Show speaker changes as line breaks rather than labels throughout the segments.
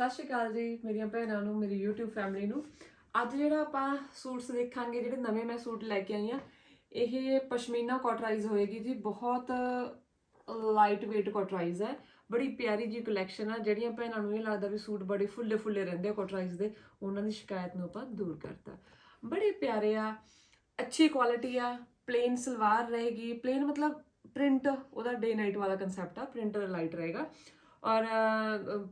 ਸਤਿ ਸ਼੍ਰੀ ਅਕਾਲ ਜੀ ਮੇਰੀਆਂ ਭੈਣਾਂ ਨੂੰ, ਮੇਰੀ YouTube ਫੈਮਿਲੀ ਨੂੰ। ਅੱਜ ਜਿਹੜਾ ਆਪਾਂ ਸੂਟਸ ਦੇਖਾਂਗੇ, ਜਿਹੜੇ ਨਵੇਂ ਮੈਂ ਸੂਟ ਲੈ ਕੇ ਆਈ ਆ, ਇਹ ਪਸ਼ਮੀਨਾ ਕਾਟਰਾਈਜ਼ ਹੋਏਗੀ ਜੀ। ਬਹੁਤ ਲਾਈਟ weight ਕਾਟਰਾਈਜ਼ ਹੈ। ਬੜੀ ਪਿਆਰੀ ਜੀ ਕਲੈਕਸ਼ਨ ਆ। ਜਿਹੜੀਆਂ ਭੈਣਾਂ ਨੂੰ ਇਹ ਲੱਗਦਾ ਵੀ ਸੂਟ ਬੜੇ ਫੁੱਲੇ ਫੁੱਲੇ ਰਹਿੰਦੇ ਆ ਕਾਟਰਾਈਜ਼ ਦੇ, ਉਹਨਾਂ ਦੀ ਸ਼ਿਕਾਇਤ ਨੂੰ ਆਪਾਂ ਦੂਰ ਕਰਤਾ। ਬੜੇ ਪਿਆਰੇ ਆ, ਅੱਛੀ ਕੁਆਲਿਟੀ ਆ ਪਲੇਨ ਸਲਵਾਰ ਰਹੇਗੀ। ਪਲੇਨ ਮਤਲਬ ਪ੍ਰਿੰਟ ਉਹਦਾ ਡੇ ਨਾਈਟ ਵਾਲਾ ਕਨਸੈਪਟ ਆ। ਪ੍ਰਿੰਟ ਲਾਈਟ ਰਹੇਗਾ। ਔਰ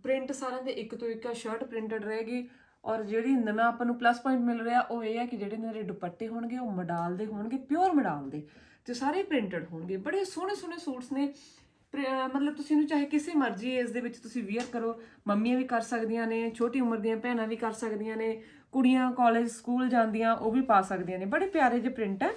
ਪ੍ਰਿੰਟ ਸਾਰਿਆਂ ਦੇ ਇੱਕ ਤੋਂ ਇੱਕ ਸ਼ਰਟ ਪ੍ਰਿੰਟਡ ਰਹੇਗੀ। ਔਰ ਜਿਹੜੀ ਨਵਾਂ ਆਪਾਂ ਨੂੰ ਪਲੱਸ ਪੁਆਇੰਟ ਮਿਲ ਰਿਹਾ, ਉਹ ਇਹ ਹੈ ਕਿ ਜਿਹੜੇ ਮੇਰੇ ਦੁਪੱਟੇ ਹੋਣਗੇ, ਉਹ ਮਡਾਲ ਦੇ ਹੋਣਗੇ ਪਿਓਰ ਮਡਾਲ ਦੇ। ਤੇ ਸਾਰੇ ਪ੍ਰਿੰਟਡ ਹੋਣਗੇ। ਬੜੇ ਸੋਹਣੇ ਸੋਹਣੇ ਸੂਟਸ ਨੇ। ਪ੍ਰ- ਮਤਲਬ ਤੁਸੀਂ ਇਹਨੂੰ ਚਾਹੇ ਕਿਸੇ ਮਰਜ਼ੀ ਏਜ ਦੇ ਵਿੱਚ ਤੁਸੀਂ ਵੇਅਰ ਕਰੋ। ਮੰਮੀਆਂ ਵੀ ਕਰ ਸਕਦੀਆਂ ਨੇ, ਛੋਟੀ ਉਮਰ ਦੀਆਂ ਭੈਣਾਂ ਵੀ ਕਰ ਸਕਦੀਆਂ ਨੇ, ਕੁੜੀਆਂ ਕਾਲਜ ਸਕੂਲ ਜਾਂਦੀਆਂ, ਉਹ ਵੀ ਪਾ ਸਕਦੀਆਂ ਨੇ। ਬੜੇ ਪਿਆਰੇ ਜਿਹੇ ਪ੍ਰਿੰਟ ਹੈ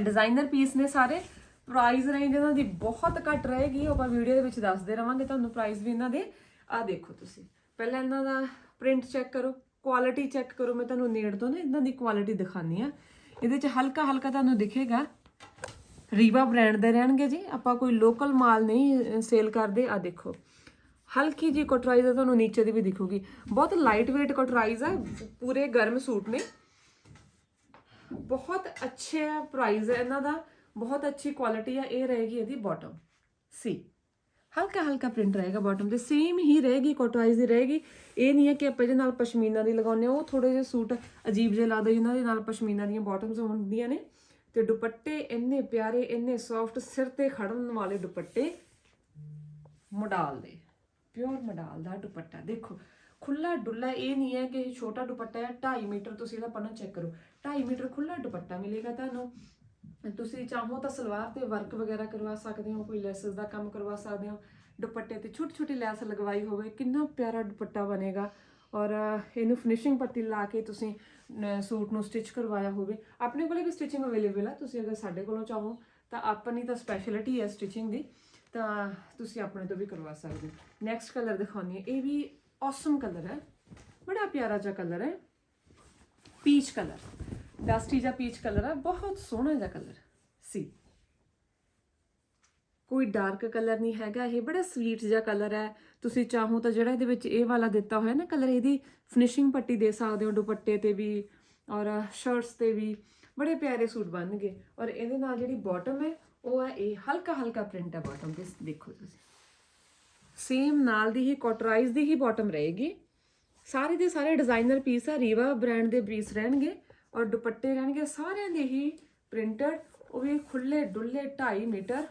ਡਿਜ਼ਾਈਨਰ ਪੀਸ ਨੇ ਸਾਰੇ। ਪ੍ਰਾਈਸ ਰੇਂਜ ਇਹਨਾਂ ਦੀ ਬਹੁਤ ਘੱਟ ਰਹੇਗੀ ਆਪਾਂ ਵੀਡੀਓ ਦੇ ਵਿੱਚ ਦੱਸਦੇ ਰਵਾਂਗੇ, ਤੁਹਾਨੂੰ ਪ੍ਰਾਈਸ ਵੀ ਇਹਨਾਂ ਦੇ ਆ ਦੇਖੋ ਤੁਸੀਂ। ਪਹਿਲਾਂ ਇਹਨਾਂ ਦਾ ਪ੍ਰਿੰਟ ਚੈੱਕ ਕਰੋ ਕੁਆਲਿਟੀ ਚੈੱਕ ਕਰੋ, ਮੈਂ ਤੁਹਾਨੂੰ ਨੇੜ ਤੋਂ ਨਾ ਇਹਨਾਂ ਦੀ ਕੁਆਲਿਟੀ ਦਿਖਾਨੀ ਆ ਇਹਦੇ ਚ ਹਲਕਾ ਹਲਕਾ ਤੁਹਾਨੂੰ ਦਿਖੇਗਾ। ਰੀਵਾ ਬ੍ਰਾਂਡ ਦੇ ਰਹਿਣਗੇ ਜੀ, ਆਪਾਂ ਕੋਈ ਲੋਕਲ ਮਾਲ ਨਹੀਂ ਸੇਲ ਕਰਦੇ ਆ ਦੇਖੋ। ਹਲਕੀ ਜੀ ਕੋਟਰਾਈਜ਼ ਆ ਤੁਹਾਨੂੰ ਨੀਚੇ ਦੀ ਵੀ ਦਿਖੂਗੀ। ਬਹੁਤ ਲਾਈਟ weight ਕੋਟਰਾਈਜ਼ ਆ ਪੂਰੇ ਗਰਮ ਸੂਟ ਨੇ। ਬਹੁਤ ਅੱਛੇ ਪ੍ਰਾਈਸ ਹੈ ਇਹਨਾਂ ਦਾ। ਬਹੁਤ ਅੱਛੀ ਕੁਆਲਿਟੀ ਆ, ਇਹ ਰਹੇਗੀ ਇਹਦੀ ਬਾਟਮ ਸੀ ਹਲਕਾ ਹਲਕਾ ਪ੍ਰਿੰਟ ਰਹੇਗਾ ਬਾਟਮ ਤੇ ਸੇਮ ਹੀ ਰਹੇਗੀ ਕੋਟਰਾਈਜ਼ ਦੀ ਰਹੇਗੀ। ਇਹ ਨਹੀਂ ਹੈ ਕਿ ਆਪਾਂ ਇਹਦੇ ਨਾਲ ਪਸ਼ਮੀਨਾ ਦੀ ਲਗਾਉਂਦੇ ਹਾਂ। ਉਹ ਥੋੜੇ ਜਿਹੇ ਸੂਟ ਅਜੀਬ ਜਿਹੇ ਲੱਗਦਾ ਇਹਨਾਂ ਦੇ ਨਾਲ ਪਸ਼ਮੀਨਾ ਦੀਆਂ ਬਾਟਮਸ ਹੁੰਦੀਆਂ ਨੇ। ਤੇ ਦੁਪੱਟੇ ਇੰਨੇ ਪਿਆਰੇ, ਇੰਨੇ ਸੌਫਟ ਸਿਰ ਤੇ ਖੜਨ ਵਾਲੇ ਦੁਪੱਟੇ ਮਡਾਲ ਦੇ। ਪਿਓਰ ਮਡਾਲ ਦਾ ਦੁਪੱਟਾ। ਦੇਖੋ ਖੁੱਲਾ ਡੁੱਲਾ ਇਹ ਨਹੀਂ ਹੈ ਕਿ ਇਹ ਛੋਟਾ ਦੁਪੱਟਾ ਹੈ। 2.5 ਮੀਟਰ ਤੁਸੀਂ ਇਹਦਾ ਪੰਨਾ ਚੈੱਕ ਕਰੋ। 2.5 ਮੀਟਰ ਖੁੱਲਾ ਦੁਪੱਟਾ ਮਿਲੇਗਾ ਤੁਹਾਨੂੰ। ਤੁਸੀਂ ਚਾਹੋ ਤਾਂ ਸਲਵਾਰ ਤੇ ਵਰਕ ਵਗੈਰਾ ਕਰਵਾ ਸਕਦੇ ਹੋ, ਕੋਈ ਲੈਸਸ ਦਾ ਕੰਮ ਕਰਵਾ ਸਕਦੇ ਹੋ। ਦੁਪੱਟੇ ਤੇ ਛੋਟੀ ਛੋਟੀ ਲੈਸ ਲਗਵਾਈ ਹੋਵੇ, ਕਿੰਨਾ ਪਿਆਰਾ ਦੁਪੱਟਾ ਬਣੇਗਾ। ਔਰ ਇਹਨੂੰ ਫਿਨਿਸ਼ਿੰਗ ਪੱਟੀ ਲਾ ਕੇ ਤੁਸੀਂ ਸੂਟ ਨੂੰ ਸਟਿਚ ਕਰਵਾਇਆ ਹੋਵੇ। ਆਪਣੇ ਕੋਲੇ ਵੀ ਸਟਿਚਿੰਗ ਅਵੇਲੇਬਲ ਹੈ ਤੁਸੀਂ ਅਗਰ ਸਾਡੇ ਕੋਲੋਂ ਚਾਹੋ, ਤਾਂ ਆਪਣੀ ਤਾਂ ਸਪੈਸ਼ਲਿਟੀ ਹੈ ਸਟਿਚਿੰਗ ਦੀ, ਤਾਂ ਤੁਸੀਂ ਆਪਣੇ ਤੋਂ ਵੀ ਕਰਵਾ ਸਕਦੇ ਹੋ। ਨੈਕਸਟ ਕਲਰ ਦਿਖਾਉਣੀ ਹੈ। ਇਹ ਵੀ ਔਸਮ ਕਲਰ ਹੈ। ਬੜਾ ਪਿਆਰਾ ਜਿਹਾ ਕਲਰ ਹੈ। ਪੀਚ ਕਲਰ ਡਸਟੀ ਜਿਹਾ ਪੀਚ ਕਲਰ ਹੈ ਬਹੁਤ ਸੋਹਣਾ ਜਿਹਾ ਕਲਰ ਸੀ। ਕੋਈ ਡਾਰਕ ਕਲਰ ਨਹੀਂ ਹੈਗਾ, ਇਹ ਬੜਾ ਸਵੀਟ ਜਿਹਾ ਕਲਰ ਹੈ। ਤੁਸੀਂ ਚਾਹੋ ਤਾਂ ਜਿਹੜਾ ਇਹਦੇ ਵਿੱਚ ਇਹ ਵਾਲਾ ਦਿੱਤਾ ਹੋਇਆ ਨਾ ਕਲਰ ਇਹਦੀ ਫਿਨਿਸ਼ਿੰਗ ਪੱਟੀ ਦੇ ਸਕਦੇ ਹੋ, ਦੁਪੱਟੇ ਤੇ ਵੀ ਔਰ ਸ਼ਰਟਸ ਤੇ ਵੀ। ਬੜੇ ਪਿਆਰੇ ਸੂਟ ਬਣਨਗੇ। ਔਰ ਇਹਦੇ ਨਾਲ ਜਿਹੜੀ ਬਾਟਮ ਹੈ, ਉਹ ਹੈ, ਇਹ ਹਲਕਾ ਹਲਕਾ ਪ੍ਰਿੰਟ ਹੈ ਬਾਟਮ ਤੇ ਦੇਖੋ ਤੁਸੀਂ। ਸੇਮ ਨਾਲ ਦੀ ਹੀ ਕੋਟਰਾਈਜ਼ ਦੀ ਹੀ ਬਾਟਮ ਰਹੇਗੀ। ਸਾਰੇ ਦੇ ਸਾਰੇ ਡਿਜ਼ਾਈਨਰ ਪੀਸ ਆ ਰੀਵਾ ਬ੍ਰਾਂਡ ਦੇ ਪੀਸ ਰਹਿਣਗੇ। ਔਰ ਦੁਪੱਟੇ ਰਹਿਣਗੇ ਸਾਰਿਆਂ ਦੇ ਹੀ ਪ੍ਰਿੰਟਡ ਉਹ ਵੀ ਖੁੱਲੇ ਡੁੱਲੇ 2.5 ਮੀਟਰ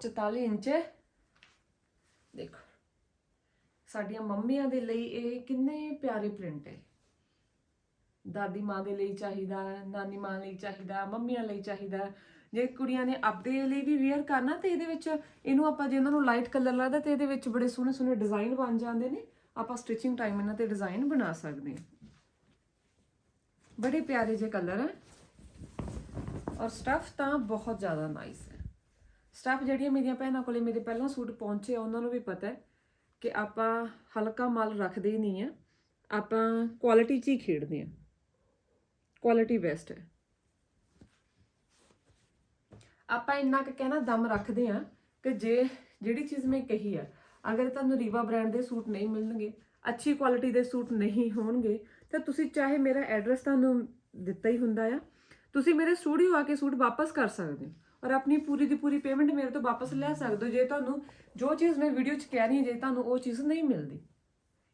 44 ਇੰਚ। ਦੇਖੋ, ਸਾਡੀਆਂ ਮੰਮੀਆਂ ਦੇ ਲਈ ਇਹ ਕਿੰਨੇ ਪਿਆਰੇ ਪ੍ਰਿੰਟ ਹੈ। ਦਾਦੀ ਮਾਂ ਦੇ ਲਈ ਚਾਹੀਦਾ, ਨਾਨੀ ਮਾਂ ਲਈ ਚਾਹੀਦਾ, ਮੰਮੀਆਂ ਲਈ ਚਾਹੀਦਾ। ਜੇ ਕੁੜੀਆਂ ਨੇ ਆਪਦੇ ਲਈ ਵੀ ਵੇਅਰ ਕਰਨਾ, ਤੇ ਇਹਦੇ ਵਿੱਚ ਇਹਨੂੰ ਆਪਾਂ ਜੇ ਇਹਨਾਂ ਨੂੰ ਲਾਈਟ ਕਲਰ ਲੱਗਦਾ, ਤੇ ਇਹਦੇ ਵਿੱਚ ਬੜੇ ਸੋਹਣੇ ਸੋਹਣੇ ਡਿਜ਼ਾਈਨ ਬਣ ਜਾਂਦੇ ਨੇ। ਆਪਾਂ ਸਟਿਚਿੰਗ ਟਾਈਮ ਇਹਨਾਂ ਤੇ ਡਿਜ਼ਾਈਨ ਬਣਾ ਸਕਦੇ ਹਾਂ। ਬੜੇ ਪਿਆਰੇ ਜਿਹੇ ਕਲਰ ਹੈ ਔਰ ਸਟਫ ਤਾਂ ਬਹੁਤ ਜ਼ਿਆਦਾ ਨਾਈਸ ਹੈ ਸਟਫ ਜਿਹੜੀਆਂ ਮੇਰੀਆਂ ਭੈਣਾਂ ਕੋਲੇ ਮੇਰੇ ਪਹਿਲਾਂ ਸੂਟ ਪਹੁੰਚੇ ਆ, ਉਹਨਾਂ ਨੂੰ ਵੀ ਪਤਾ ਹੈ ਕਿ ਆਪਾਂ ਹਲਕਾ ਮਾਲ ਰੱਖਦੇ ਹੀ ਨਹੀਂ ਆ। ਆਪਾਂ ਕੁਆਲਿਟੀ 'ਚ ਹੀ ਖੇਡਦੇ ਆ। ਕੁਆਲਿਟੀ ਬੈਸਟ ਹੈ ਆਪਾਂ ਇੰਨਾ ਕੁ ਕਹਿਣਾ ਦਮ ਰੱਖਦੇ ਆ ਕਿ ਜੇ ਜਿਹੜੀ ਚੀਜ਼ ਮੈਂ ਕਹੀ ਆ, ਅਗਰ ਤੁਹਾਨੂੰ ਰੀਵਾ ਬ੍ਰਾਂਡ ਦੇ ਸੂਟ ਨਹੀਂ ਮਿਲਣਗੇ, ਅੱਛੀ ਕੁਆਲਿਟੀ ਦੇ ਸੂਟ ਨਹੀਂ ਹੋਣਗੇ ਤਾਂ ਤੁਸੀਂ ਚਾਹੇ ਮੇਰਾ ਐਡਰੈਸ ਤੁਹਾਨੂੰ ਦਿੱਤਾ ਹੀ ਹੁੰਦਾ ਆ, ਤੁਸੀਂ ਮੇਰੇ ਸਟੂਡੀਓ ਆ ਕੇ ਸੂਟ ਵਾਪਸ ਕਰ ਸਕਦੇ ਹੋ ਔਰ ਆਪਣੀ ਪੂਰੀ ਦੀ ਪੂਰੀ ਪੇਮੈਂਟ ਮੇਰੇ ਤੋਂ ਵਾਪਸ ਲੈ ਸਕਦੇ ਹੋ, ਜੇ ਤੁਹਾਨੂੰ ਜੋ ਚੀਜ਼ ਮੈਂ ਵੀਡੀਓ 'ਚ ਕਹਿ ਰਹੀ ਹਾਂ, ਜੇ ਤੁਹਾਨੂੰ ਉਹ ਚੀਜ਼ ਨਹੀਂ ਮਿਲਦੀ।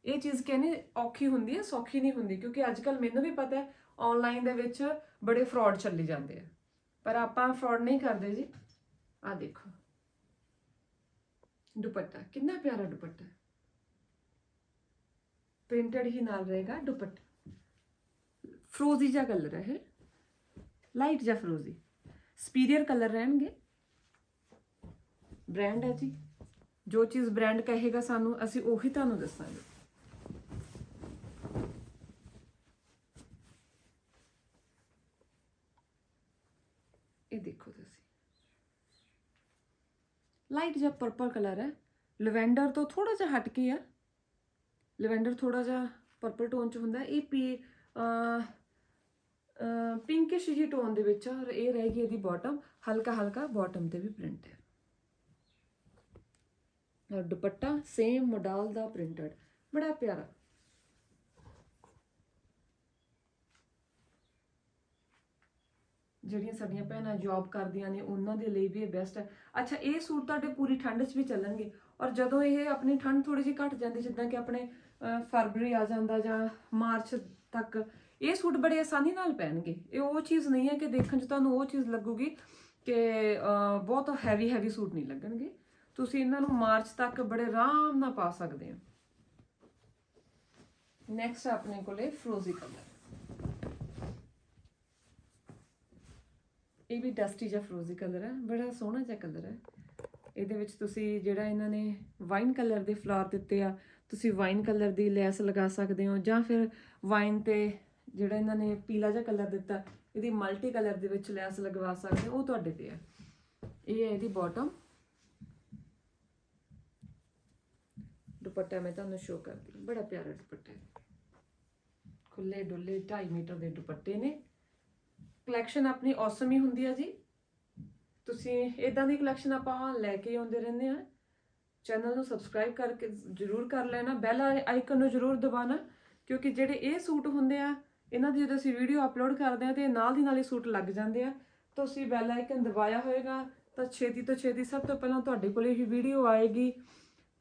ਇਹ ਚੀਜ਼ ਕਹਿੰਦੇ ਔਖੀ ਹੁੰਦੀ ਹੈ ਸੌਖੀ ਨਹੀਂ ਹੁੰਦੀ, ਕਿਉਂਕਿ ਅੱਜ ਕੱਲ ਮੈਨੂੰ ਵੀ ਪਤਾ ਹੈ ਆਨਲਾਈਨ ਦੇ ਵਿੱਚ ਬੜੇ ਫਰਾਡ ਚੱਲੇ ਜਾਂਦੇ ਆ। ਪਰ ਆਪਾਂ ਫਰਾਡ ਨਹੀਂ ਕਰਦੇ ਜੀ। ਆ ਦੇਖੋ। ਦੁਪੱਟਾ, ਕਿੰਨਾ ਪਿਆਰਾ ਦੁਪੱਟਾ। ਪ੍ਰਿੰਟਡ ਹੀ ਨਾਲ ਰਹੇਗਾ ਦੁਪੱਟਾ। ਫਰੋਜ਼ੀ ਜਿਹਾ ਕਲਰ ਹੈ ਇਹ। ਲਾਈਟ ਜਿਹਾ ਫਰੋਜ਼ੀ। ਸਪੀਰੀਅਰ ਕਲਰ ਰਹਿਣਗੇ। ਬ੍ਰਾਂਡ ਹੈ ਜੀ। ਜੋ ਚੀਜ਼ ਬ੍ਰਾਂਡ ਕਹੇਗਾ ਸਾਨੂੰ, ਅਸੀਂ ਉਹੀ ਤੁਹਾਨੂੰ ਦੱਸਾਂਗੇ। ਇਹ ਦੇਖੋ ਤੁਸੀਂ। ਲਾਈਟ ਜਿਹਾ ਪਰਪਲ ਕਲਰ ਹੈ। ਲਵੈਂਡਰ ਤੋਂ ਥੋੜਾ ਜਿਹਾ ਹਟ ਕੇ ਆ। ਲਵੈਂਡਰ ਥੋੜਾ ਜਿਹਾ ਪਰਪਲ ਟੋਨ ਚ ਹੁੰਦਾ ਇਹ ਪੀ ਪਿੰਕਿਸ਼ ਜੀ ਟੋਨ ਦੇ ਵਿੱਚ ਔਰ ਇਹ ਰਹੇਗੀ ਇਹਦੀ ਬਾਟਮ ਹਲਕਾ ਹਲਕਾ ਬਾਟਮ ਤੇ ਵੀ ਪ੍ਰਿੰਟ ਹੈ। ਔਰ ਦੁਪੱਟਾ ਸੇਮ ਮੋਡਲ ਦਾ ਪ੍ਰਿੰਟਡ ਬੜਾ ਪਿਆਰਾ। ਜਿਹੜੀਆਂ ਸਾਡੀਆਂ ਭੈਣਾਂ ਜੌਬ ਕਰਦੀਆਂ ਨੇ, ਉਹਨਾਂ ਦੇ ਲਈ ਵੀ ਇਹ ਬੈਸਟ ਹੈ। ਅੱਛਾ, ਇਹ ਸੂਟ ਤੁਹਾਡੇ ਪੂਰੀ ਠੰਡ 'ਚ ਵੀ ਚੱਲਣਗੇ। ਔਰ ਜਦੋਂ ਇਹ ਆਪਣੀ ਠੰਡ ਥੋੜੀ ਜਿਹੀ ਘਟ ਜਾਂਦੀ, ਜਿੱਦਾਂ ਕਿ ਆਪਣੇ ਫਰਵਰੀ ਆ ਜਾਂਦਾ ਜਾਂ ਮਾਰਚ ਤੱਕ ਇਹ ਸੂਟ ਬੜੇ ਆਸਾਨੀ ਨਾਲ ਪਹਿਨਗੇ। ਇਹ ਉਹ ਚੀਜ਼ ਨਹੀਂ ਹੈ ਕਿ ਦੇਖਣ 'ਚ ਤੁਹਾਨੂੰ ਉਹ ਚੀਜ਼ ਲੱਗੂਗੀ ਕਿ ਬਹੁਤ ਹੈਵੀ ਹੈਵੀ ਸੂਟ ਨਹੀਂ ਲੱਗਣਗੇ। ਤੁਸੀਂ ਇਹਨਾਂ ਨੂੰ ਮਾਰਚ ਤੱਕ ਬੜੇ ਆਰਾਮ ਨਾਲ ਪਾ ਸਕਦੇ ਹੋ। ਨੈਕਸਟ ਆਪਣੇ ਕੋਲੇ ਫਰੋਜ਼ੀ ਕਲਰ ਇਹ ਵੀ ਡਸਟੀ ਜਿਹਾ ਫਰੋਜ਼ੀ ਕਲਰ ਹੈ, ਬੜਾ ਸੋਹਣਾ ਜਿਹਾ ਕਲਰ ਹੈ। ਇਹਦੇ ਵਿੱਚ ਤੁਸੀਂ ਜਿਹੜਾ ਇਹਨਾਂ ਨੇ ਵਾਈਨ ਕਲਰ ਦੇ ਫਲਾਰ ਦਿੱਤੇ ਆ ਤੁਸੀਂ ਵਾਈਨ ਕਲਰ ਦੀ ਲੈਸ ਲਗਾ ਸਕਦੇ ਹੋ ਜਾਂ ਫਿਰ ਵਾਈਨ ਤੇ ਜਿਹੜਾ ਇਹਨਾਂ ਨੇ ਪੀਲਾ ਜਿਹਾ ਕਲਰ ਦਿੱਤਾ, ਇਹਦੀ ਮਲਟੀ ਕਲਰ ਦੇ ਵਿੱਚ ਲੈਸ ਲਗਵਾ ਸਕਦੇ ਹੋ, ਉਹ ਤੁਹਾਡੇ ਤੇ ਹੈ ਇਹ ਹੈ ਇਹਦੀ ਬਾਟਮ ਦੁਪੱਟਾ ਮੈਂ ਤੁਹਾਨੂੰ ਸ਼ੋਅ ਕਰਦੀ ਬੜਾ ਪਿਆਰਾ ਦੁਪੱਟਾ ਹੈ। ਖੁੱਲੇ ਡੁੱਲੇ 2.5 ਮੀਟਰ ਦੇ ਦੁਪੱਟੇ ਨੇ। ਕਲੈਕਸ਼ਨ ਆਪਣੀ ਔਸਮ ਹੀ ਹੁੰਦੀ ਹੈ ਜੀ। ਤੁਸੀਂ ਇਦਾਂ ਦੀ ਕਲੈਕਸ਼ਨ ਆਪਾਂ ਲੈ ਕੇ ਆਉਂਦੇ ਰਹਿੰਦੇ ਆ। ਚੈਨਲ ਨੂੰ ਸਬਸਕ੍ਰਾਈਬ ਕਰਕੇ ਜਰੂਰ ਕਰ ਲੈਣਾ, ਬੈਲ ਆਈਕਨ ਨੂੰ ਜਰੂਰ ਦਬਾਣਾ, ਕਿਉਂਕਿ ਜਿਹੜੇ ਇਹ ਸੂਟ ਹੁੰਦੇ ਆ, ਇਹਨਾਂ ਦੀ ਜਦੋਂ ਅਸੀਂ ਵੀਡੀਓ ਅਪਲੋਡ ਕਰਦੇ ਆ ਤੇ ਨਾਲ ਦੀ ਨਾਲ ਹੀ ਸੂਟ ਲੱਗ ਜਾਂਦੇ ਆ ਤੁਸੀਂ ਬੈਲ ਆਈਕਨ ਦਬਾਇਆ ਹੋਏਗਾ, ਤਾਂ ਛੇਤੀ ਤੋਂ ਛੇਤੀ ਸਭ ਤੋਂ ਪਹਿਲਾਂ ਤੁਹਾਡੇ ਕੋਲੇ ਹੀ ਵੀਡੀਓ ਆਏਗੀ,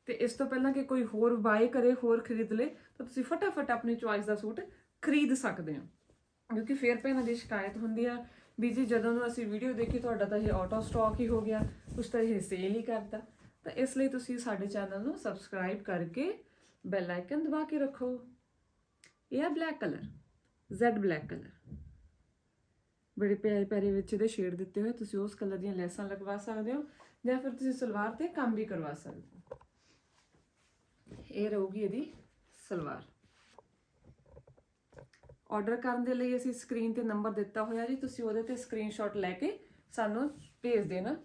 ਤੇ ਇਸ ਤੋਂ ਪਹਿਲਾਂ ਕਿ ਕੋਈ ਹੋਰ ਬਾਏ ਕਰੇ, ਹੋਰ ਖਰੀਦ ਲੇ, ਤਾਂ ਤੁਸੀਂ ਫਟਾਫਟ ਆਪਣੀ ਚੁਆਇਸ ਦਾ ਸੂਟ ਖਰੀਦ ਸਕਦੇ ਹੋ। ਕਿਉਂਕਿ ਫੇਰ ਭੈਣਾਂ ਦੀ ਸ਼ਿਕਾਇਤ ਹੁੰਦੀ ਆ, ਵੀ ਜੀ ਜਦੋਂ ਅਸੀਂ ਵੀਡੀਓ ਦੇਖੀ, ਤੁਹਾਡਾ ਤਾਂ ਇਹ ਆਟੋ ਸਟਾਕ ਹੀ ਹੋ ਗਿਆ, ਕੁਛ ਤਾਂ ਇਹ ਸੇਲ ਹੀ ਕਰਦਾ ਤਾਂ ਇਸ ਲਈ ਤੁਸੀਂ ਸਾਡੇ ਚੈਨਲ ਨੂੰ ਸਬਸਕ੍ਰਾਈਬ ਕਰਕੇ ਬੈਲ ਆਈਕਨ ਦਬਾ ਕੇ ਰੱਖੋ। ਇਹ ਆ black colour Z black colour ਬੜੇ ਪਿਆਰੇ ਪਿਆਰੇ ਵਿੱਚ ਇਹਦੇ ਸ਼ੇਡ ਦਿੱਤੇ ਹੋਏ, ਤੁਸੀਂ ਉਸ ਕਲਰ ਦੀਆਂ ਲੈਸਾਂ ਲਗਵਾ ਸਕਦੇ ਹੋ ਜਾਂ ਫਿਰ ਤੁਸੀਂ ਸਲਵਾਰ ਤੇ ਕੰਮ ਵੀ ਕਰਵਾ ਸਕਦੇ ਹੋ। ਇਹ ਰਹੂਗੀ ਇਹਦੀ ਸਲਵਾਰ। ਆਰਡਰ ਕਰਨ ਦੇ ਲਈ ਅਸੀਂ ਸਕਰੀਨ ਤੇ ਨੰਬਰ ਦਿੱਤਾ ਹੋਇਆ ਜੀ, ਤੁਸੀਂ ਉਹਦੇ ਤੇ ਸਕਰੀਨਸ਼ਾਟ ਲੈ ਕੇ ਸਾਨੂੰ ਭੇਜ ਦੇਣਾ।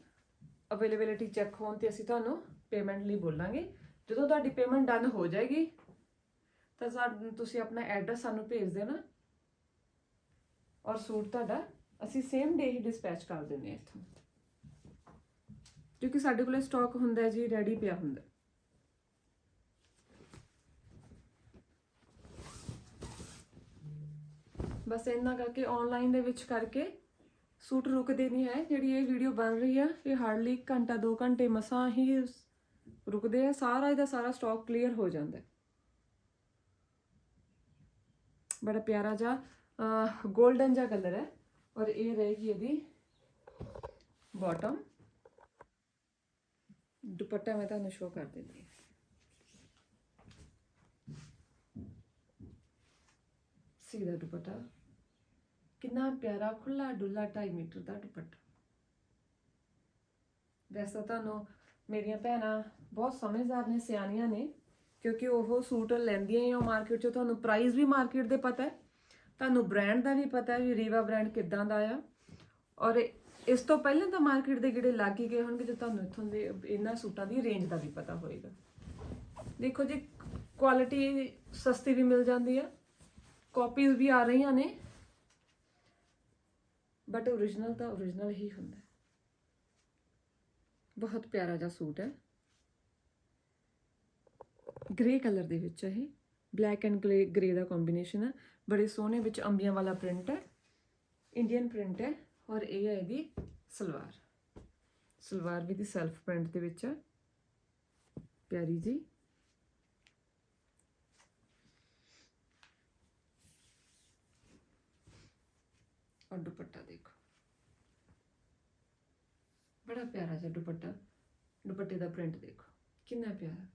ਅਵੇਲੇਬਿਲਿਟੀ ਚੈੱਕ ਹੋਣ ਤੇ ਅਸੀਂ ਤੁਹਾਨੂੰ ਪੇਮੈਂਟ ਲਈ ਬੋਲਾਂਗੇ। ਜਦੋਂ ਤੁਹਾਡੀ ਪੇਮੈਂਟ ਡਨ ਹੋ ਜਾਏਗੀ, ਤਾਂ ਤੁਸੀਂ ਆਪਣਾ ਐਡਰੈਸ ਸਾਨੂੰ ਭੇਜ ਦੇਣਾ। ਔਰ ਸੂਟ ਤੁਹਾਡਾ ਅਸੀਂ ਸੇਮ ਡੇ ਹੀ ਡਿਸਪੈਚ ਕਰ ਦਿੰਦੇ ਹਾਂ ਇੱਥੋਂ। ਕਿਉਂਕਿ ਸਾਡੇ ਕੋਲੇ ਸਟਾਕ ਹੁੰਦਾ ਹੈ ਜੀ ਰੈਡੀ ਪਿਆ ਹੁੰਦਾ। ਬਸ ਇੰਨਾ ਕਰਕੇ ਆਨਲਾਈਨ ਦੇ ਵਿੱਚ ਕਰਕੇ ਸੂਟ ਰੁਕਦੇ ਨਹੀਂ ਹੈ, ਜਿਹੜੀ ਇਹ ਵੀਡੀਓ ਬਣ ਰਹੀ ਆ, ਇਹ ਹਾਰਡਲੀ ਘੰਟਾ 2 ਘੰਟੇ ਮਸਾਂ ਹੀ ਰੁਕਦੇ ਆ, ਸਾਰਾ ਇਹਦਾ ਸਾਰਾ ਸਟਾਕ ਕਲੀਅਰ ਹੋ ਜਾਂਦਾ ਬੜਾ ਪਿਆਰਾ ਜਿਹਾ 골ਡਨ ਜਿਹਾ ਕਲਰ ਹੈ ਔਰ ਇਹ ਰਹੇਗੀ ਇਹਦੀ ਬਾਟਮ ਦੁਪੱਟਾ ਮੈਂ ਤੁਹਾਨੂੰ ਸ਼ੋ ਕਰ ਦਿੰਦੀ ਹਾਂ। ਸੀਦਾ ਦੁਪੱਟਾ। ਕਿੰਨਾ ਪਿਆਰਾ ਖੁੱਲਾ ਡੁੱਲਾ 2.5 ਮੀਟਰ ਦਾ ਦੁਪੱਟਾ। ਵੈਸੇ ਤਾਂ ਤੁਹਾਨੂੰ ਮੇਰੀਆਂ ਭੈਣਾਂ ਬਹੁਤ ਸਮਝਦਾਰ ਨੇ, ਸਿਆਣੀਆਂ ਨੇ, ਕਿਉਂਕਿ ਉਹ ਸੂਟ ਲੈਂਦੀਆਂ ਹੀ ਉਹ ਮਾਰਕੀਟ 'ਚੋਂ, ਤੁਹਾਨੂੰ ਪ੍ਰਾਈਸ ਵੀ ਮਾਰਕੀਟ ਦੇ ਪਤਾ ਹੈ, ਤੁਹਾਨੂੰ ਬ੍ਰਾਂਡ ਦਾ ਵੀ ਪਤਾ ਹੈ ਵੀ ਰੀਵਾ ਬ੍ਰਾਂਡ ਕਿੱਦਾਂ ਦਾ ਆ। ਔਰ ਇਸ ਤੋਂ ਪਹਿਲਾਂ ਤਾਂ ਮਾਰਕੀਟ ਦੇ ਜਿਹੜੇ ਲੱਗ ਹੀ ਗਏ ਹੋਣਗੇ ਤੇ ਤੁਹਾਨੂੰ ਇੱਥੋਂ ਦੇ ਇਹਨਾਂ ਸੂਟਾਂ ਦੀ ਰੇਂਜ ਦਾ ਵੀ ਪਤਾ ਹੋਏਗਾ। ਦੇਖੋ ਜੀ ਕੁਆਲਿਟੀ ਸਸਤੀ ਵੀ ਮਿਲ ਜਾਂਦੀ ਆ ਕਾਪੀਜ਼ ਵੀ ਆ ਰਹੀਆਂ ਨੇ ਬਟ origignal ਤਾਂ origignal ਹੀ ਹੁੰਦਾ ਹੈ। ਬਹੁਤ ਪਿਆਰਾ ਜਿਹਾ ਸੂਟ ਹੈ। ਗ੍ਰੇ ਕਲਰ ਦੇ ਵਿੱਚ ਹੈ ਇਹ। ਬਲੈਕ ਐਂਡ ਗ੍ਰੇ ਗ੍ਰੇ ਦਾ ਕੰਬੀਨੇਸ਼ਨ ਹੈ। ਬੜੇ ਸੋਹਣੇ ਵਿੱਚ ਅੰਬੀਆਂ ਵਾਲਾ ਪ੍ਰਿੰਟ ਹੈ। ਇੰਡੀਅਨ ਪ੍ਰਿੰਟ ਹੈ। ਔਰ ਇਹ ਹੈ ਇਹਦੀ ਸਲਵਾਰ। ਸਲਵਾਰ ਵੀ ਦੀ ਸੈਲਫ ਪ੍ਰਿੰਟ ਦੇ ਵਿੱਚ ਹੈ। ਪਿਆਰੀ ਜੀ। ਔਰ ਦੁਪੱਟਾ ਦੇਖੋ ਬੜਾ ਪਿਆਰਾ ਜਿਹਾ ਦੁਪੱਟਾ? ਦੁਪੱਟੇ ਦਾ ਪ੍ਰਿੰਟ ਦੇਖੋ। ਕਿੰਨਾ ਪਿਆਰਾ।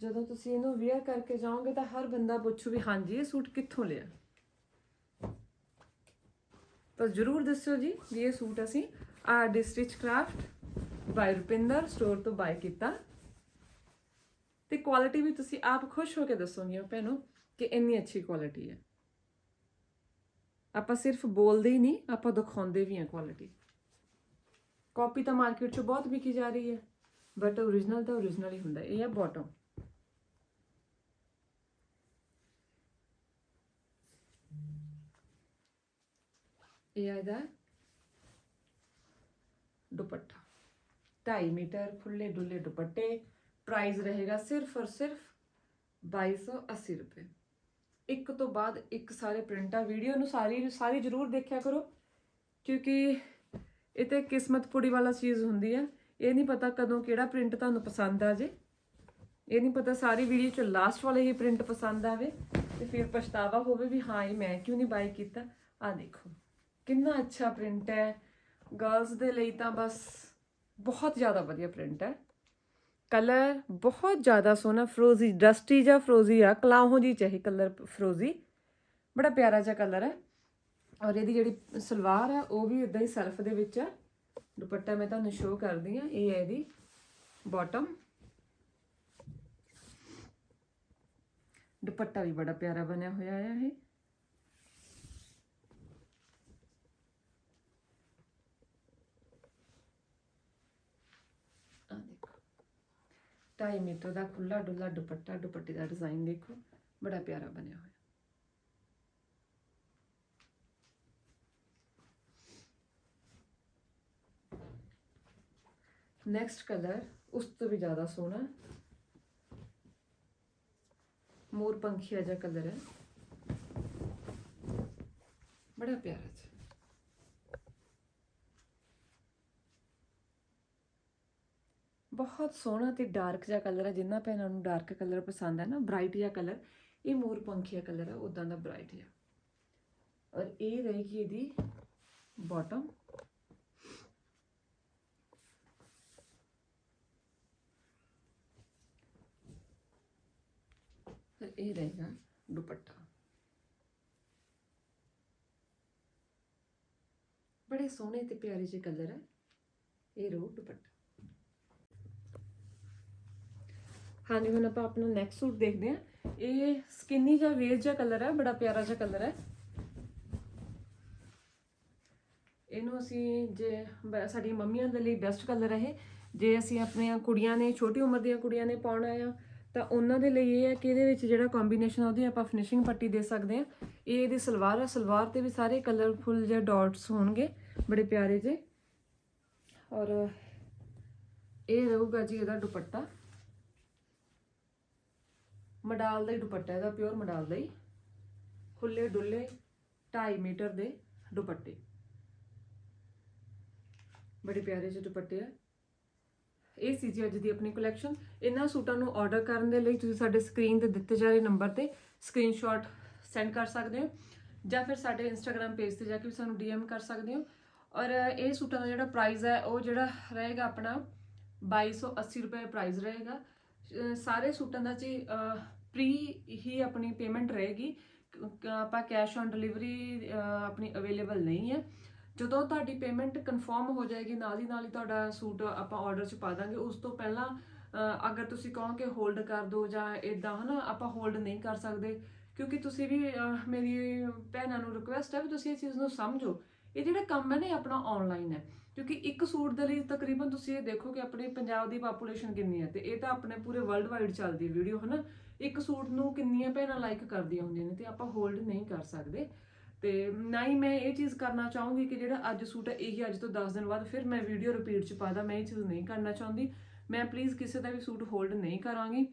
ਜਦੋਂ ਤੁਸੀਂ ਇਹਨੂੰ ਵੇਅਰ ਕਰਕੇ ਜਾਓਗੇ ਤਾਂ ਹਰ ਬੰਦਾ ਪੁੱਛੂ ਵੀ ਹਾਂਜੀ, ਇਹ ਸੂਟ ਕਿੱਥੋਂ ਲਿਆ? ਤਾਂ ਜਰੂਰ ਦੱਸਿਓ ਜੀ ਵੀ ਇਹ ਸੂਟ ਅਸੀਂ ਆ ਡਿਸਟ੍ਰਿਚ ਕਰਾਫਟ ਬਾਈ ਰੁਪਿੰਦਰ ਸਟੋਰ ਤੋਂ ਬਾਈ ਕੀਤਾ। ਤੇ ਕੁਆਲਿਟੀ ਵੀ ਤੁਸੀਂ ਆਪ ਖੁਸ਼ ਹੋ ਕੇ ਦੱਸੋਗੇ ਭੈਣੋ ਕਿ ਇੰਨੀ ਅੱਛੀ ਕੁਆਲਿਟੀ ਹੈ। ਆਪਾਂ ਸਿਰਫ ਬੋਲਦੇ ਹੀ ਨਹੀਂ, ਆਪਾਂ ਦਿਖਾਉਂਦੇ ਵੀ ਹਾਂ ਕੁਆਲਿਟੀ ਕਾਪੀ ਤਾਂ ਮਾਰਕੀਟ 'ਚ ਬਹੁਤ ਵਿਕੀ ਜਾ ਰਹੀ ਹੈ ਬਟ origignal ਤਾਂ origignal ਹੀ ਹੁੰਦਾ, ਇਹ ਹੈ ਬਾਟਮ ਇਹ ਹੈ ਇਹਦਾ ਦੁਪੱਟਾ। 2.5 ਮੀਟਰ ਖੁੱਲੇ ਡੁੱਲੇ ਦੁਪੱਟੇ ਪ੍ਰਾਈਸ ਰਹੇਗਾ ਸਿਰਫ ਔਰ ਸਿਰਫ 2280 ਰੁਪਏ। ਇੱਕ ਤੋਂ ਬਾਅਦ ਇੱਕ ਸਾਰੇ ਪ੍ਰਿੰਟਾਂ ਵੀਡੀਓ ਨੂੰ ਸਾਰੀ ਸਾਰੀ ਜ਼ਰੂਰ ਦੇਖਿਆ ਕਰੋ, ਕਿਉਂਕਿ ਇਹ ਤੇ ਕਿਸਮਤ ਪੁੜੀ ਵਾਲਾ ਚੀਜ਼ ਹੁੰਦੀ ਹੈ ਇਹ ਨਹੀਂ ਪਤਾ ਕਦੋਂ ਕਿਹੜਾ ਪ੍ਰਿੰਟ ਤੁਹਾਨੂੰ ਪਸੰਦ ਆ ਜੇ। ਇਹ ਨਹੀਂ ਪਤਾ ਸਾਰੀ ਵੀਡੀਓ ਚ ਲਾਸਟ ਵਾਲੇ ਹੀ ਪ੍ਰਿੰਟ ਪਸੰਦ ਆਵੇ ਤੇ ਫਿਰ ਪਛਤਾਵਾ ਹੋਵੇ ਵੀ ਹਾਂ, ਇਹ ਮੈਂ ਕਿਉਂ ਨਹੀਂ ਬਾਈ ਕੀਤਾ। ਆ ਦੇਖੋ, ਕਿੰਨਾ ਅੱਛਾ ਪ੍ਰਿੰਟ ਹੈ। ਗਰਲਸ ਦੇ ਲਈ ਤਾਂ ਬਸ ਬਹੁਤ ਜ਼ਿਆਦਾ ਵਧੀਆ ਪ੍ਰਿੰਟ ਹੈ। ਕਲਰ ਬਹੁਤ ਜ਼ਿਆਦਾ ਸੋਹਣਾ ਫਰੋਜ਼ੀ ਡਸਟੀ ਜਾਂ ਫਰੋਜ਼ੀ ਆ, ਕਲਾਹੋ ਜੀ ਚਾਹੀ ਕਲਰ ਫਰੋਜ਼ੀ ਬੜਾ ਪਿਆਰਾ ਜਿਹਾ ਕਲਰ ਹੈ। ਔਰ ਇਹਦੀ ਜਿਹੜੀ ਸਲਵਾਰ ਹੈ, ਉਹ ਵੀ ਇਦਾਂ ਹੀ ਸੈਲਫ ਦੇ ਵਿੱਚ ਹੈ। ਦੁਪੱਟਾ ਮੈਂ ਤੁਹਾਨੂੰ ਸ਼ੋਅ ਕਰਦੀ ਆ ਇਹ ਹੈ ਇਹਦੀ ਬਾਟਮ ਦੁਪੱਟਾ ਵੀ ਬੜਾ ਪਿਆਰਾ ਬਣਿਆ ਹੋਇਆ ਹੈ ਇਹ ਆ ਦੇਖੋ 2.5 ਮੀਟਰ ਦਾ ਖੁੱਲਾ ਡੁੱਲਾ ਦੁਪੱਟਾ ਦੁਪੱਟੇ ਦਾ ਡਿਜ਼ਾਈਨ ਦੇਖੋ, ਬੜਾ ਪਿਆਰਾ ਬਣਿਆ ਹੋਇਆ। ਨੈਕਸਟ ਕਲਰ ਉਸ ਤੋਂ ਵੀ ਜ਼ਿਆਦਾ ਸੋਹਣਾ, ਮੋਰ ਪੰਖੀਆ ਜਿਹਾ ਕਲਰ ਹੈ। ਬੜਾ ਪਿਆਰਾ ਜਿਹਾ। ਬਹੁਤ ਸੋਹਣਾ ਤੇ ਡਾਰਕ ਜਿਹਾ ਕਲਰ ਹੈ ਜਿੰਨਾ ਭੈਣਾਂ ਨੂੰ ਡਾਰਕ ਕਲਰ ਪਸੰਦ ਹੈ ਨਾ ਬ੍ਰਾਈਟ ਜਿਹਾ ਕਲਰ ਇਹ ਮੋਰ ਪੰਖੀਆ ਕਲਰ ਹੈ ਉਦਾਂ ਦਾ ਬ੍ਰਾਈਟ ਜਿਹਾ। ਔਰ ਇਹ ਰਹੇਗੀ ਇਹਦੀ ਬਾਟਮ ਫਿਰ ਇਹ ਰਹੇਗਾ ਦੁਪੱਟਾ। ਬੜੇ ਸੋਹਣੇ ਤੇ ਪਿਆਰੇ ਜਿਹੇ ਕਲਰ ਹੈ ਇਹ ਰੋ ਦੁਪੱਟਾ। ਹਾਂਜੀ, ਹੁਣ ਆਪਾਂ ਆਪਣਾ ਨੈਕਸਟ ਸੂਟ ਦੇਖਦੇ ਹਾਂ। ਇਹ ਸਕਿਨੀ ਜਿਹਾ ਵੇਜ ਜਿਹਾ ਕਲਰ ਹੈ ਬੜਾ ਪਿਆਰਾ ਜਿਹਾ ਕਲਰ ਹੈ ਇਹਨੂੰ ਅਸੀਂ ਜੇ ਬ- ਸਾਡੀ ਮੰਮੀਆਂ ਦੇ ਲਈ ਬੈਸਟ ਕਲਰ ਹੈ ਇਹ। ਜੇ ਅਸੀਂ ਆਪਣੀਆਂ ਕੁੜੀਆਂ ਨੇ, ਛੋਟੀ ਉਮਰ ਦੀਆਂ ਕੁੜੀਆਂ ਨੇ ਪਾਉਣਾ ਆ, ਤਾਂ ਉਹਨਾਂ ਦੇ ਲਈ ਇਹ ਹੈ ਕਿ ਇਹਦੇ ਵਿੱਚ ਜਿਹੜਾ ਕੰਬੀਨੇਸ਼ਨ ਉਹਦੀ ਆਪਾਂ ਫਿਨਿਸ਼ਿੰਗ ਪੱਟੀ ਦੇ ਸਕਦੇ ਹਾਂ। ਇਹ ਇਹਦੀ ਸਲਵਾਰ ਹੈ ਸਲਵਾਰ ਤੇ ਵੀ ਸਾਰੇ ਕਲਰਫੁਲ ਜਿਹੇ ਡਾਟਸ ਹੋਣਗੇ, ਬੜੇ ਪਿਆਰੇ ਜਿਹੇ। ਔਰ ਇਹ ਰਹੂਗਾ ਜੀ ਇਹਦਾ ਦੁਪੱਟਾ। ਮਡਾਲ ਦਾ ਹੀ ਦੁਪੱਟਾ, ਇਹਦਾ ਪਿਓਰ ਮਡਾਲ ਦਾ ਹੀ। ਖੁੱਲੇ ਡੁੱਲੇ 2.5 ਮੀਟਰ ਦੇ ਦੁਪੱਟੇ। ਬੜੇ ਪਿਆਰੇ ਜਿਹੇ ਦੁਪੱਟੇ ਆ। ਇਹ ਸੀ ਜੀ ਅੱਜ ਦੀ ਆਪਣੀ ਕਲੈਕਸ਼ਨ ਇਹਨਾਂ ਸੂਟਾਂ ਨੂੰ ਆਰਡਰ ਕਰਨ ਦੇ ਲਈ ਤੁਸੀਂ ਸਾਡੇ ਸਕਰੀਨ ਤੇ ਦਿੱਤੇ ਜਾ ਰਹੇ ਨੰਬਰ ਤੇ ਸਕਰੀਨਸ਼ਾਟ ਸੈਂਡ ਕਰ ਸਕਦੇ ਹੋ, ਜਾਂ ਫਿਰ ਸਾਡੇ ਇੰਸਟਾਗ੍ਰam ਪੇਜ ਤੇ ਜਾ ਕੇ ਵੀ ਸਾਨੂੰ ਡੀਐਮ ਕਰ ਸਕਦੇ ਹੋ। ਔਰ ਇਹ ਸੂਟਾਂ ਦਾ ਜਿਹੜਾ ਪ੍ਰਾਈਸ ਹੈ, ਉਹ ਜਿਹੜਾ ਰਹੇਗਾ ਆਪਣਾ 2280 ਰੁਪਏ ਪ੍ਰਾਈਸ ਰਹੇਗਾ। ਸਾਰੇ ਸੂਟਾਂ ਦਾ ਜੀ ਪ੍ਰੀ ਹੀ ਆਪਣੀ ਪੇਮੈਂਟ ਰਹੇਗੀ। ਆਪਾਂ ਕੈਸ਼ ਔਨ ਡਿਲੀਵਰੀ ਆਪਣੀ ਅਵੇਲੇਬਲ ਨਹੀਂ ਹੈ। ਜਦੋਂ ਤੁਹਾਡੀ ਪੇਮੈਂਟ ਕਨਫਰਮ ਹੋ ਜਾਏਗੀ, ਨਾਲ ਹੀ ਨਾਲ ਹੀ ਤੁਹਾਡਾ ਸੂਟ ਆਪਾਂ ਆਰਡਰ ਚ ਪਾ ਦਾਂਗੇ। ਉਸ ਤੋਂ ਪਹਿਲਾਂ ਅਗਰ ਤੁਸੀਂ ਕਹੋ ਕਿ ਹੋਲਡ ਕਰ ਦਿਓ ਜਾਂ ਇਦਾਂ ਹਨਾ, ਆਪਾਂ ਹੋਲਡ ਨਹੀਂ ਕਰ ਸਕਦੇ। ਕਿਉਂਕਿ ਤੁਸੀਂ ਵੀ ਮੇਰੀ ਭੈਣਾਂ ਨੂੰ ਰਿਕੁਐਸਟ ਹੈ ਵੀ ਤੁਸੀਂ ਇਸ ਚੀਜ਼ ਨੂੰ ਸਮਝੋ। ਇਹ ਜਿਹੜਾ ਕੰਮ ਹੈ ਨਾ, ਇਹ ਆਪਣਾ ਆਨਲਾਈਨ ਹੈ। ਕਿਉਂਕਿ ਇੱਕ ਸੂਟ ਦੇ ਲਈ ਤਕਰੀਬਨ ਤੁਸੀਂ ਇਹ ਦੇਖੋ ਕਿ ਆਪਣੇ ਪੰਜਾਬ ਦੀ ਪਾਪੂਲੇਸ਼ਨ ਕਿੰਨੀ ਹੈ ਤੇ ਇਹ ਤਾਂ ਆਪਣੇ ਪੂਰੇ ਵਰਲਡ ਵਾਈਡ ਚੱਲਦੀ ਹੈ ਵੀਡੀਓ ਹਨਾ? ਇੱਕ ਸੂਟ ਨੂੰ ਕਿੰਨੀਆਂ ਭੈਣਾਂ ਲਾਈਕ ਕਰਦੀਆਂ ਹੁੰਦੀਆਂ ਨੇ ਤੇ ਆਪਾਂ ਹੋਲਡ ਨਹੀਂ ਕਰ ਸਕਦੇ। ਤੇ ਨਾ ਹੀ ਮੈਂ ਇਹ ਚੀਜ਼ ਕਰਨਾ ਚਾਹੂੰਗੀ ਕਿ ਜਿਹੜਾ ਅੱਜ ਸੂਟ ਹੈ, ਇਹੀ ਅੱਜ ਤੋਂ 10 ਦਿਨ ਬਾਅਦ ਫਿਰ ਮੈਂ ਵੀਡੀਓ ਰਿਪੀਟ ਚ ਪਾਦਾ, ਮੈਂ ਇਹ ਚੀਜ਼ ਨਹੀਂ ਕਰਨਾ ਚਾਹੁੰਦੀ। ਮੈਂ ਪਲੀਜ਼ ਕਿਸੇ ਦਾ ਵੀ ਸੂਟ ਹੋਲਡ ਨਹੀਂ ਕਰਾਂਗੀ।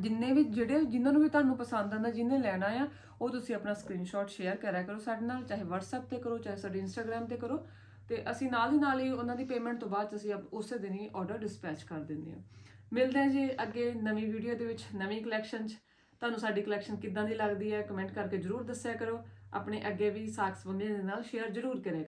ਜਿੰਨੇ ਵੀ ਜਿਹੜੇ ਜਿਨ੍ਹਾਂ ਨੂੰ ਵੀ ਤੁਹਾਨੂੰ ਪਸੰਦ ਆਂਦਾ ਜਿਹਨੇ ਲੈਣਾ ਆ, ਉਹ ਤੁਸੀਂ ਆਪਣਾ ਸਕਰੀਨਸ਼ਾਟ ਸ਼ੇਅਰ ਕਰਿਆ ਕਰੋ ਸਾਡੇ ਨਾਲ, ਚਾਹੇ WhatsApp ਤੇ ਕਰੋ, ਚਾਹੇ ਸਾਡੇ Instagram ਤੇ ਕਰੋ। ਤੇ ਅਸੀਂ ਨਾਲ ਹੀ ਨਾਲ ਹੀ ਉਹਨਾਂ ਦੀ ਪੇਮੈਂਟ ਤੋਂ ਬਾਅਦ 'ਚ ਅਸੀਂ ਆਪ- ਉਸੇ ਦਿਨ ਹੀ ਆਰਡਰ ਡਿਸਪੈਚ ਕਰ ਦਿੰਦੇ ਹਾਂ। ਮਿਲਦੇ ਹਾਂ ਜੀ ਅੱਗੇ ਨਵੀਂ ਵੀਡੀਓ ਦੇ ਵਿੱਚ, ਨਵੀਂ ਕਲੈਕਸ਼ਨ 'ਚ। ਤੁਹਾਨੂੰ ਸਾਡੀ ਕਲੈਕਸ਼ਨ ਕਿੱਦਾਂ ਦੀ ਲੱਗਦੀ ਹੈ ਕਮੈਂਟ ਕਰਕੇ ਜਰੂਰ ਦੱਸਿਆ ਕਰੋ। ਆਪਣੇ ਅੱਗੇ ਵੀ ਸਾਖ ਸੰਬੰਧੀਆਂ ਦੇ ਨਾਲ ਸ਼ੇਅਰ ਜਰੂਰ ਕਰਿਆ